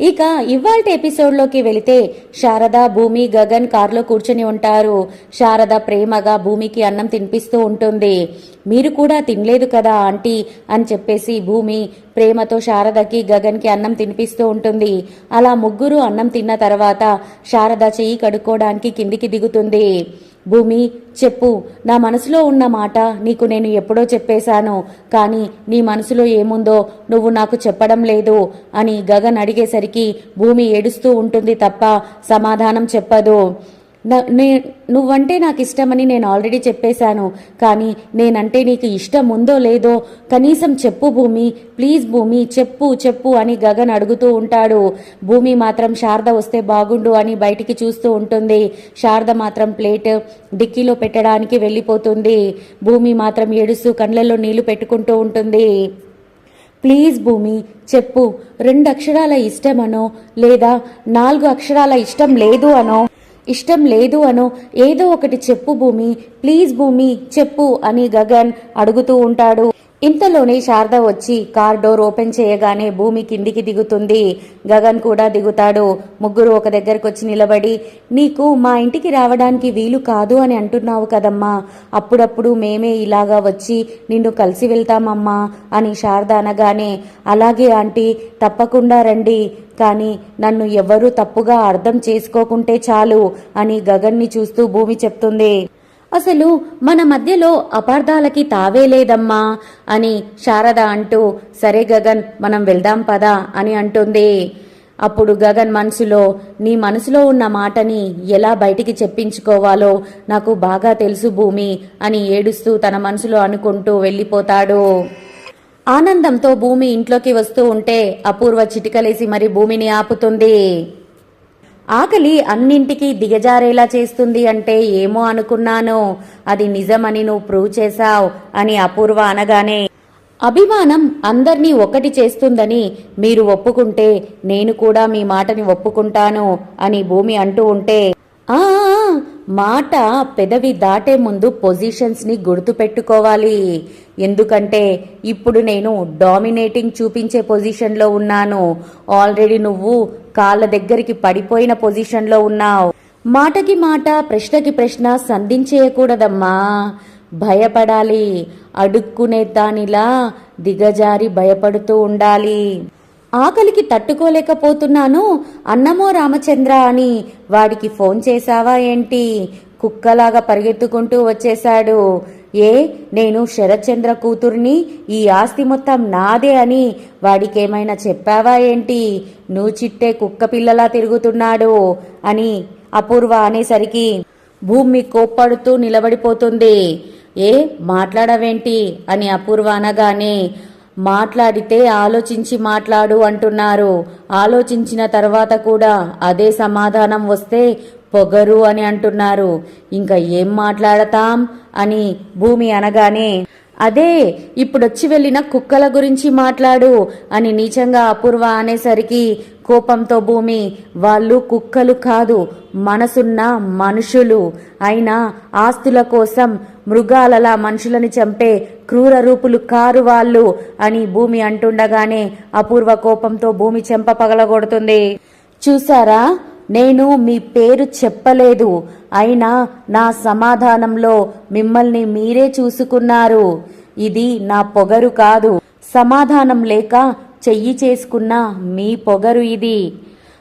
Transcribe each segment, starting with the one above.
ఇక ఇవాళ ఎపిసోడ్లోకి వెళితే శారద భూమి గగన్ కారులో కూర్చొని ఉంటారు. శారద ప్రేమగా భూమికి అన్నం తినిపిస్తూ ఉంటుంది. మీరు కూడా తినలేదు కదా ఆంటీ? అని చెప్పేసి భూమి ప్రేమతో శారదకి గగన్కి అన్నం తినిపిస్తూ ఉంటుంది. అలా ముగ్గురు అన్నం తిన్న తర్వాత శారద చెయ్యి కడుక్కోవడానికి కిందికి దిగుతుంది. భూమి చెప్పు నా మనసులో ఉన్న మాట నీకు నేను ఎప్పుడో చెప్పేశాను కానీ నీ మనసులో ఏముందో నువ్వు నాకు చెప్పడం లేదు అని గగన్ అడిగేసరికి భూమి ఏడుస్తూ ఉంటుంది తప్ప సమాధానం చెప్పదు. నే నువ్వంటే నాకు ఇష్టమని నేను ఆల్రెడీ చెప్పేశాను. కానీ నేనంటే నీకు ఇష్టం ఉందో లేదో కనీసం చెప్పు భూమి ప్లీజ్ భూమి చెప్పు చెప్పు అని గగన్ అడుగుతూ ఉంటాడు. భూమి మాత్రం శారద వస్తే బాగుండు అని బయటికి చూస్తూ ఉంటుంది. శారద మాత్రం ప్లేట్ డిక్కీలో పెట్టడానికి వెళ్ళిపోతుంది. భూమి మాత్రం ఏడుస్తూ కళ్ళల్లో నీళ్ళు పెట్టుకుంటూ ఉంటుంది. ప్లీజ్ భూమి చెప్పు. రెండు అక్షరాల ఇష్టమనో లేదా నాలుగు అక్షరాల ఇష్టం లేదు అనో ఇష్టం లేదు అనో ఏదో ఒకటి చెప్పు భూమి. ప్లీజ్ భూమి చెప్పు అని గగన్ అడుగుతూ ఉంటాడు. ఇంతలోనే శారద వచ్చి కార్ డోర్ ఓపెన్ చేయగానే భూమి కిందికి దిగుతుంది. గగన్ కూడా దిగుతాడు. ముగ్గురు ఒక దగ్గరకు వచ్చి నిలబడి నీకు మా ఇంటికి రావడానికి వీలు కాదు అని అంటున్నావు కదమ్మా. అప్పుడప్పుడు మేమే ఇలాగా వచ్చి నిన్ను కలిసి వెళ్తామమ్మా అని శారద అనగానే అలాగే ఆంటీ తప్పకుండా రండి. కానీ నన్ను ఎవ్వరూ తప్పుగా అర్థం చేసుకోకుంటే చాలు అని గగన్ని చూస్తూ భూమి చెప్తుంది. అసలు మన మధ్యలో అపార్థాలకి తావే లేదమ్మా అని శారద అంటూ సరే గగన్ మనం వెళ్దాం పదా అని అంటుంది. అప్పుడు గగన్ మనసులో నీ మనసులో ఉన్న మాటని ఎలా బయటికి చెప్పించుకోవాలో నాకు బాగా తెలుసు భూమి అని ఏడుస్తూ తన మనసులో అనుకుంటూ వెళ్ళిపోతాడు. ఆనందంతో భూమి ఇంట్లోకి వస్తూ ఉంటే అపూర్వ చిటికలేసి మరి భూమిని ఆపుతుంది. ఆకలి అన్నింటికీ దిగజారేలా చేస్తుంది అంటే ఏమో అనుకున్నాను. అది నిజమని నువ్వు ప్రూవ్ చేశావు అని అపూర్వ అనగానే అభిమానం అందర్నీ ఒకటి చేస్తుందని మీరు ఒప్పుకుంటే నేను కూడా మీ మాటని ఒప్పుకుంటాను అని భూమి అంటూ ఉంటే ఆ మాట పెదవి దాటే ముందు పొజిషన్స్ని గుర్తుపెట్టుకోవాలి. ఎందుకంటే ఇప్పుడు నేను డామినేటింగ్ చూపించే పొజిషన్లో ఉన్నాను. ఆల్రెడీ నువ్వు కాళ్ళ దగ్గరికి పడిపోయిన పొజిషన్లో ఉన్నావు. మాటకి మాట ప్రశ్నకి ప్రశ్న సంధించేయకూడదమ్మా. భయపడాలి. అడుక్కునే దానిలా దిగజారి భయపడుతూ ఉండాలి. ఆకలికి తట్టుకోలేకపోతున్నాను అన్నమో రామచంద్ర అని వాడికి ఫోన్ చేశావా ఏంటి? కుక్కలాగా పరిగెత్తుకుంటూ వచ్చేశాడు. ఏ నేను శరత్చంద్ర కూతుర్ని ఈ ఆస్తి మొత్తం నాదే అని వాడికేమైనా చెప్పావా ఏంటి? నువ్వు చిట్టే కుక్క పిల్లలా తిరుగుతున్నాడు అని అపూర్వ అనేసరికి భూమి కోప్పడుతూ నిలబడిపోతుంది. ఏ మాట్లాడవేంటి? అని అపూర్వ అనగానే మాట్లాడితే ఆలోచించి మాట్లాడు అంటున్నారు. ఆలోచించిన తర్వాత కూడా అదే సమాధానం వస్తే పొగరు అని అంటున్నారు. ఇంకా ఏం మాట్లాడతాం? అని భూమి అనగానే అదే ఇప్పుడొచ్చి వెళ్ళిన కుక్కల గురించి మాట్లాడు అని నీచంగా అపూర్వ అనేసరికి కోపంతో భూమి వాళ్ళు కుక్కలు కాదు మనసున్న మనుషులు. అయినా ఆస్తుల కోసం మృగాలలా మనుషులని చంపే క్రూర రూపులు కారు వాళ్ళు అని భూమి అంటుండగానే అపూర్వ కోపంతో భూమి చెంప పగలగొడుతుంది. చూసారా నేను మీ పేరు చెప్పలేదు. అయినా నా సమాధానంలో మిమ్మల్ని మీరే చూసుకున్నారు. ఇది నా పొగరు కాదు. సమాధానం లేక చెయ్యి చేసుకున్న మీ పొగరు ఇది.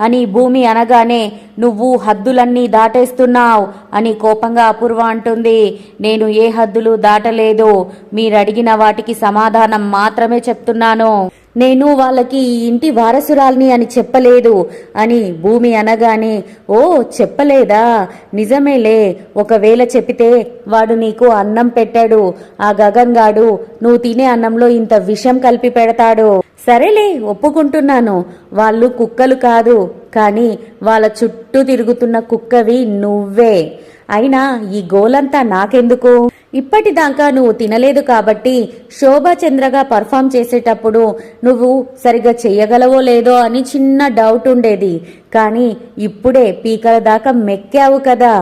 అని భూమి అనగానే నువ్వు హద్దులన్నీ దాటేస్తున్నావు అని కోపంగా అపూర్వ అంటుంది. నేను ఏ హద్దులు దాటలేదు. మీరడిగిన వాటికి సమాధానం మాత్రమే చెప్తున్నాను. నేను వాళ్ళకి ఈ ఇంటి వారసురాల్ని అని చెప్పలేదు అని భూమి అనగానే ఓ చెప్పలేదా? నిజమేలే. ఒకవేళ చెప్పితే వాడు నీకు అన్నం పెట్టాడు. ఆ గగన్ గాడు నువ్వు తినే అన్నంలో ఇంత విషం కలిపి పెడతాడు. సరేలే ఒప్పుకుంటున్నాను. వాళ్ళు కుక్కలు కాదు కానీ వాళ్ళ చుట్టూ తిరుగుతున్న కుక్కవి నువ్వే. అయినా ఈ గోలంతా నాకెందుకు? ఇప్పటిదాకా నువ్వు తినలేదు కాబట్టి శోభాచంద్రగా పర్ఫామ్ చేసేటప్పుడు నువ్వు సరిగ్గా చెయ్యగలవో లేదో అని చిన్న డౌట్ ఉండేది. కానీ ఇప్పుడే పీకల దాకా మెక్కావు కదా.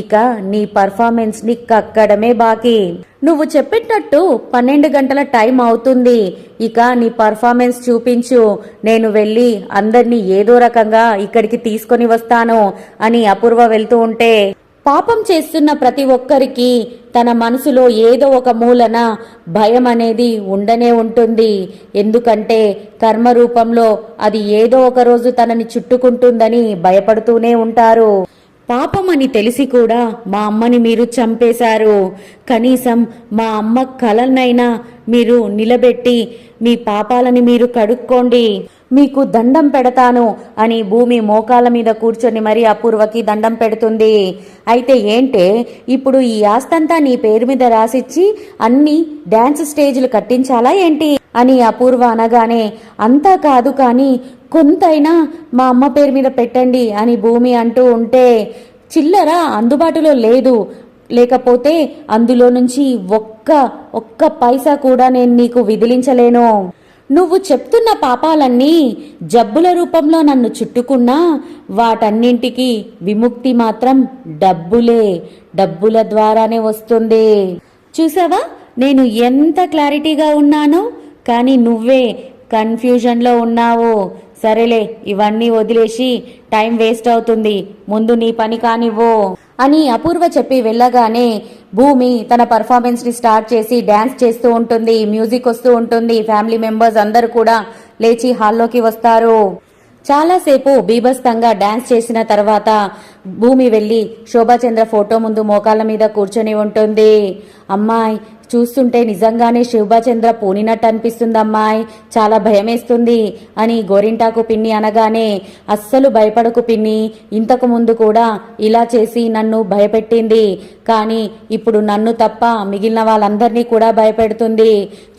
ఇక నీ పర్ఫార్మెన్స్ని కక్కడమే బాకీ. నువ్వు చెప్పేటట్టు పన్నెండు గంటల టైం అవుతుంది. ఇక నీ పర్ఫార్మెన్స్ చూపించు. నేను వెళ్ళి అందరినీ ఏదో రకంగా ఇక్కడికి తీసుకొని వస్తాను అని అపూర్వ వెళ్తూ ఉంటే పాపం చేస్తున్న ప్రతి ఒక్కరికి తన మనసులో ఏదో ఒక మూలన భయం అనేది ఉండనే ఉంటుంది. ఎందుకంటే కర్మ రూపంలో అది ఏదో ఒక రోజు తనని చుట్టుకుంటుందని భయపడుతూనే ఉంటారు. పాపం అని తెలిసి కూడా మా అమ్మని మీరు చంపేశారు. కనీసం మా అమ్మ కలనైనా మీరు నిలబెట్టి మీ పాపాలని మీరు కడుక్కోండి. మీకు దండం పెడతాను అని భూమి మోకాల మీద కూర్చొని మరీ అపూర్వకి దండం పెడుతుంది. అయితే ఏంటే ఇప్పుడు ఈ ఆస్తంతా నీ పేరు మీద రాసిచ్చి అన్ని డ్యాన్స్ స్టేజ్లు కట్టించాలా ఏంటి? అని అపూర్వ అనగానే అంతా కాదు కానీ కొంతైనా మా అమ్మ పేరు మీద పెట్టండి అని భూమి అంటూ ఉంటే చిల్లర అందుబాటులో లేదు. లేకపోతే అందులో నుంచి ఒక్క ఒక్క పైసా కూడా నేను నీకు విదిలించలేను. నువ్వు చెప్తున్న పాపాలన్నీ జబ్బుల రూపంలో నన్ను చుట్టుకున్నా వాటన్నింటికి విముక్తి మాత్రం డబ్బులే డబ్బుల ద్వారానే వస్తుంది. చూసావా? నేను ఎంత క్లారిటీగా ఉన్నానో? కానీ నువ్వే కన్ఫ్యూజన్లో ఉన్నావు. సరేలే ఇవన్నీ వదిలేసి టైం వేస్ట్ అవుతుంది. ముందు నీ పని కానివ్వు. అని అపూర్వ చెప్పి వెళ్ళగానే భూమి తన పర్ఫార్మెన్స్ని స్టార్ట్ చేసి డాన్స్ చేస్తూ ఉంటుంది. మ్యూజిక్ వస్తూ ఉంటుంది. ఫ్యామిలీ మెంబర్స్ అందరూ కూడా లేచి హాల్లోకి వస్తారు. చాలాసేపు బీభత్సంగా డాన్స్ చేసిన తర్వాత భూమి వెళ్ళి శోభాచంద్ర ఫోటో ముందు మోకాళ్ళ మీద కూర్చొని ఉంటుంది. అమ్మాయి చూస్తుంటే నిజంగానే శోభాచంద్ర పూనినట్టు అనిపిస్తుంది అమ్మాయి చాలా భయమేస్తుంది అని గోరింటాకు పిన్ని అనగానే అస్సలు భయపడకు పిన్ని. ఇంతకు ముందు కూడా ఇలా చేసి నన్ను భయపెట్టింది. కానీ ఇప్పుడు నన్ను తప్ప మిగిలిన వాళ్ళందరినీ కూడా భయపెడుతుంది.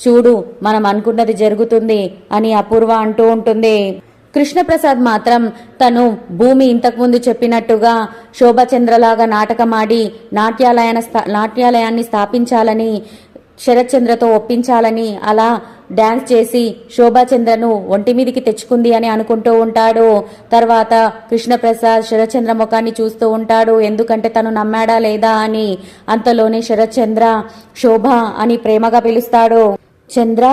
చూడు మనం అనుకున్నది జరుగుతుంది అని అపూర్వ అంటూ ఉంటుంది. కృష్ణప్రసాద్ మాత్రం తను భూమి ఇంతకుముందు చెప్పినట్టుగా శోభచంద్రలాగా నాటకమాడి నాట్యాలయాన స్థా నాట్యాలయాన్ని స్థాపించాలని శరత్చంద్రతో ఒప్పించాలని అలా డ్యాన్స్ చేసి శోభాచంద్రను ఒంటి మీదికి తెచ్చుకుంది అని అనుకుంటూ ఉంటాడు. తర్వాత కృష్ణప్రసాద్ శరత్చంద్ర ముఖాన్ని చూస్తూ ఉంటాడు. ఎందుకంటే తను నమ్మాడా లేదా అని అంతలోనే శరత్చంద్ర శోభ అని ప్రేమగా పిలుస్తాడు. చంద్ర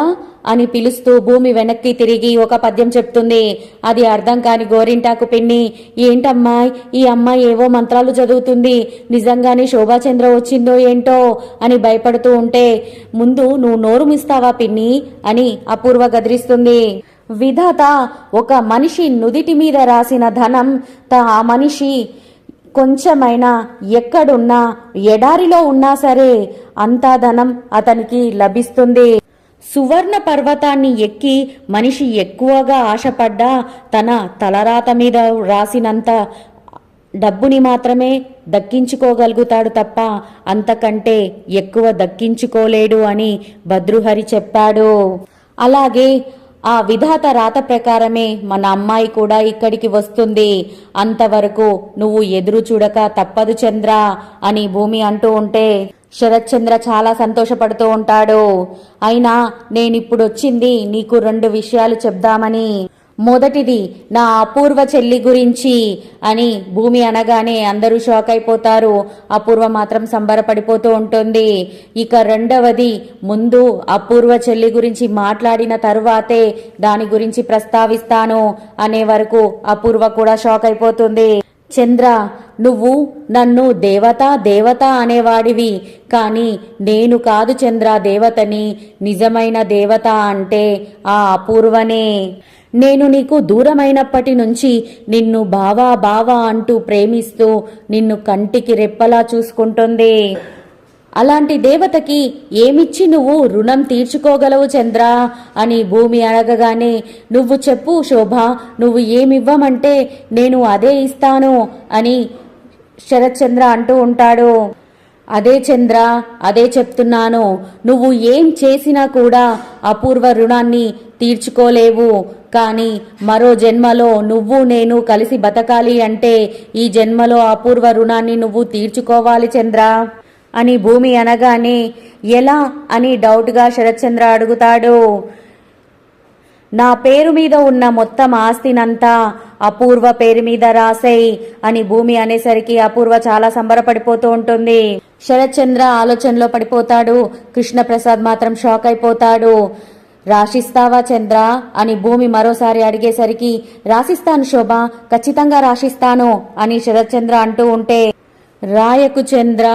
అని పిలుస్తూ భూమి వెనక్కి తిరిగి ఒక పద్యం చెప్తుంది. అది అర్థం కాని గోరింటాకు పిన్ని ఏంటమ్మాయి ఈ అమ్మాయి ఏవో మంత్రాలు చదువుతుంది. నిజంగానే శోభాచంద్ర వచ్చిందో ఏంటో? అని భయపడుతూ ఉంటే ముందు నువ్వు నోరు మిస్తావా పిన్ని? అని అపూర్వ గదిరిస్తుంది. విధాత ఒక మనిషి నుదిటి మీద రాసిన ధనం తా ఆ మనిషి కొంచెమైనా ఎక్కడున్నా ఎడారిలో ఉన్నా సరే అంతా ధనం అతనికి లభిస్తుంది. సువర్ణ పర్వతాన్ని ఎక్కి మనిషి ఎక్కువగా ఆశపడ్డా తన తలరాత మీద రాసినంత డబ్బుని మాత్రమే దక్కించుకోగలుగుతాడు తప్ప అంతకంటే ఎక్కువ దక్కించుకోలేడు అని భద్రుహరి చెప్పాడు. అలాగే ఆ విధాత రాత ప్రకారమే మన అమ్మాయి కూడా ఇక్కడికి వస్తుంది. అంతవరకు నువ్వు ఎదురు చూడక తప్పదు చంద్ర అని భూమి అంటూ ఉంటే శరత్ చంద్ర చాలా సంతోషపడుతూ ఉంటాడు. అయినా నేనిప్పుడు వచ్చింది నీకు రెండు విషయాలు చెప్దామని. మొదటిది నా అపూర్వ చెల్లి గురించి అని భూమి అనగానే అందరూ షాక్ అయిపోతారు. అపూర్వ మాత్రం సంబరపడిపోతూ ఉంటుంది. ఇక రెండవది ముందు అపూర్వ చెల్లి గురించి మాట్లాడిన తరువాతే దాని గురించి ప్రస్తావిస్తాను అనే వరకు అపూర్వ కూడా షాక్ అయిపోతుంది. చంద్ర నువ్వు నన్ను దేవత దేవత అనేవాడివి. కానీ నేను కాదు చంద్ర దేవతని. నిజమైన దేవత అంటే ఆ అపూర్వనే. నేను నీకు దూరమైనప్పటి నుంచి నిన్ను బావా బావా అంటూ ప్రేమిస్తూ నిన్ను కంటికి రెప్పలా చూసుకుంటుంది. అలాంటి దేవతకి ఏమిచ్చి నువ్వు రుణం తీర్చుకోగలవు చంద్ర? అని భూమి అడగగానే నువ్వు చెప్పు శోభ నువ్వు ఏమివ్వమంటే నేను అదే ఇస్తాను అని శరత్చంద్ర అంటూ ఉంటాడు. అదే చంద్ర అదే చెప్తున్నాను. నువ్వు ఏం చేసినా కూడా అపూర్వ రుణాన్ని తీర్చుకోలేవు. కానీ మరో జన్మలో నువ్వు నేను కలిసి బతకాలి అంటే ఈ జన్మలో అపూర్వ రుణాన్ని నువ్వు తీర్చుకోవాలి చంద్ర అని భూమి అనగానే ఎలా? అని డౌట్గా శరత్చంద్ర అడుగుతాడు. నా పేరు మీద ఉన్న మొత్తం ఆస్తినంతా అపూర్వ పేరు మీద రాసేయ్ అని భూమి అనేసరికి అపూర్వ చాలా సంబరపడిపోతూ ఉంటుంది. శరత్చంద్ర ఆలోచనలో పడిపోతాడు. కృష్ణప్రసాద్ మాత్రం షాక్ అయిపోతాడు. రాసిస్తావా చంద్ర? అని భూమి మరోసారి అడిగేసరికి రాసిస్తాను శోభ ఖచ్చితంగా రాసిస్తాను అని శరత్చంద్ర అంటూ ఉంటే రాయకు చంద్ర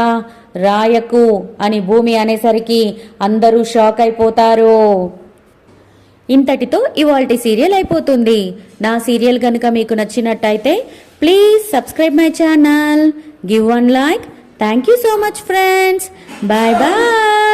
రాయకు అని భూమి అనేసరికి అందరూ షాక్ అయిపోతారు. ఇంతటితో ఇవాల్టి సీరియల్ అయిపోతుంది. నా సీరియల్ కనుక మీకు నచ్చినట్టయితే please subscribe my channel. Give one like. Thank you so much friends. Bye bye.